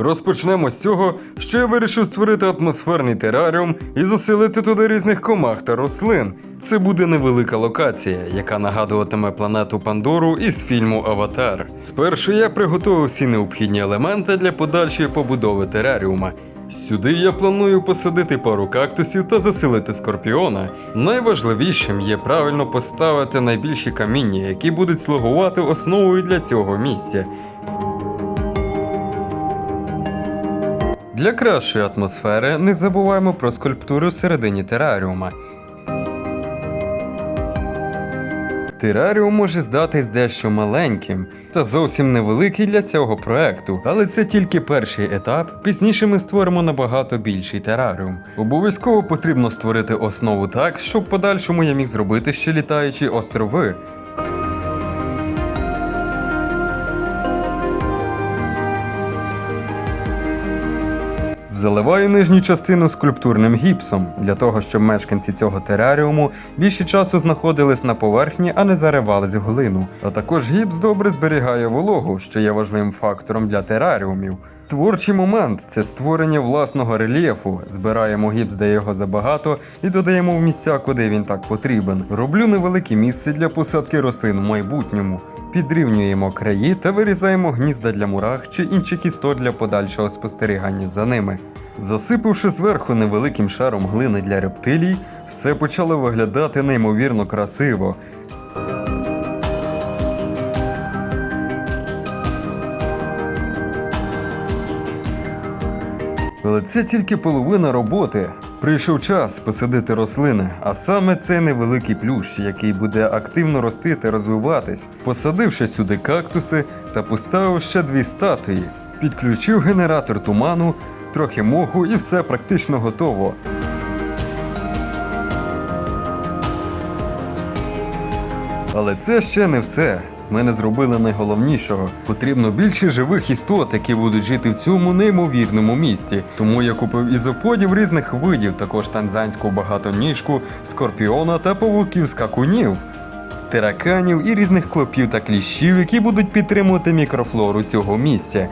Розпочнемо з цього, що я вирішив створити атмосферний тераріум і заселити туди різних комах та рослин. Це буде невелика локація, яка нагадуватиме планету Пандору із фільму Аватар. Спершу я приготував всі необхідні елементи для подальшої побудови тераріума. Сюди я планую посадити пару кактусів та заселити скорпіона. Найважливішим є правильно поставити найбільші каміння, які будуть слугувати основою для цього місця. Для кращої атмосфери не забуваємо про скульптури всередині тераріума. Тераріум може здатись дещо маленьким та зовсім невеликий для цього проекту, але це тільки перший етап. Пізніше ми створимо набагато більший тераріум. Обов'язково потрібно створити основу так, щоб подальшому я міг зробити ще літаючі острови. Заливаю нижню частину скульптурним гіпсом для того, щоб мешканці цього тераріуму більше часу знаходились на поверхні, а не заривались в глину. А також гіпс добре зберігає вологу, що є важливим фактором для тераріумів. Творчий момент це створення власного рельєфу. Збираємо гіпс, де його забагато, і додаємо в місця, куди він так потрібен. Роблю невелике місце для посадки рослин в майбутньому. Підрівнюємо краї та вирізаємо гнізда для мурах чи інших істот для подальшого спостерігання за ними. Засипавши зверху невеликим шаром глини для рептилій, все почало виглядати неймовірно красиво. Але це тільки половина роботи. Прийшов час посадити рослини, а саме цей невеликий плющ, який буде активно рости та розвиватись, посадивши сюди кактуси та поставив ще дві статуї, підключив генератор туману, трохи моху і все практично готово. Але це ще не все. Ми не зробили найголовнішого. Потрібно більше живих істот, які будуть жити в цьому неймовірному місті. Тому я купив ізоподів різних видів, також танзанську багатоніжку, скорпіона та павуків скакунів. Тараканів і різних клопів та кліщів, які будуть підтримувати мікрофлору цього місця.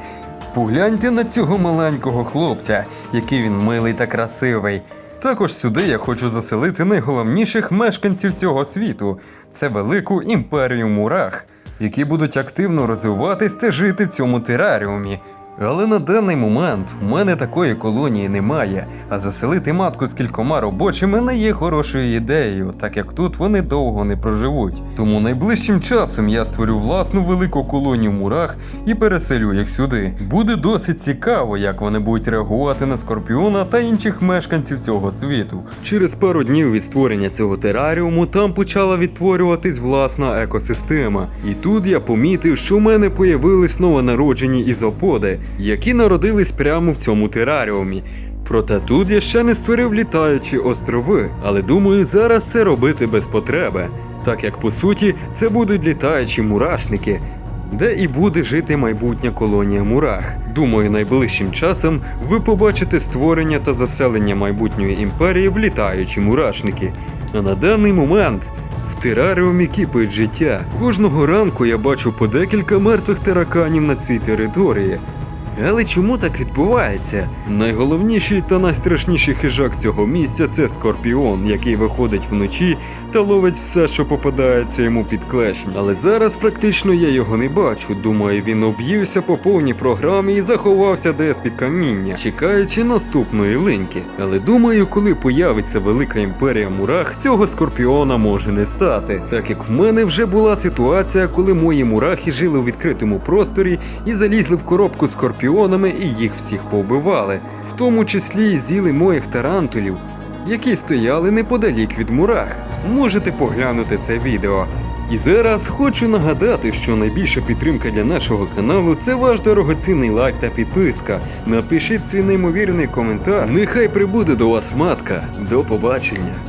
Погляньте на цього маленького хлопця, який він милий та красивий. Також сюди я хочу заселити найголовніших мешканців цього світу це велику імперію мурах, які будуть активно розвиватись та жити в цьому тераріумі. Але на даний момент в мене такої колонії немає, а заселити матку з кількома робочими не є хорошою ідеєю, так як тут вони довго не проживуть. Тому найближчим часом я створю власну велику колонію мурах і переселю їх сюди. Буде досить цікаво, як вони будуть реагувати на скорпіона та інших мешканців цього світу. Через пару днів від створення цього тераріуму там почала відтворюватись власна екосистема. І тут я помітив, що в мене появились новонароджені ізоподи, які народились прямо в цьому тераріумі. Проте тут я ще не створив літаючі острови, але думаю, зараз це робити без потреби, так як по суті це будуть літаючі мурашники, де і буде жити майбутня колонія мурах. Думаю, найближчим часом ви побачите створення та заселення майбутньої імперії в літаючі мурашники. А на даний момент в тераріумі кипить життя. Кожного ранку я бачу по декілька мертвих тараканів на цій території. Але чому так відбувається? Найголовніший та найстрашніший хижак цього місця це скорпіон, який виходить вночі та ловить все, що попадається йому під клешні. Але зараз практично я його не бачу. Думаю, він об'ївся по повній програмі і заховався десь під каміння, чекаючи наступної линьки. Але думаю, коли появиться велика імперія мурах, цього скорпіона може не стати. Так як в мене вже була ситуація, коли мої мурахи жили у відкритому просторі і залізли в коробку з скорпіонами і їх всіх повбивали, в тому числі і з'їли моїх тарантулів, які стояли неподалік від мурах. Можете поглянути це відео. І зараз хочу нагадати, що найбільша підтримка для нашого каналу це ваш дорогоцінний лайк та підписка. Напишіть свій неймовірний коментар. Нехай прибуде до вас матка. До побачення.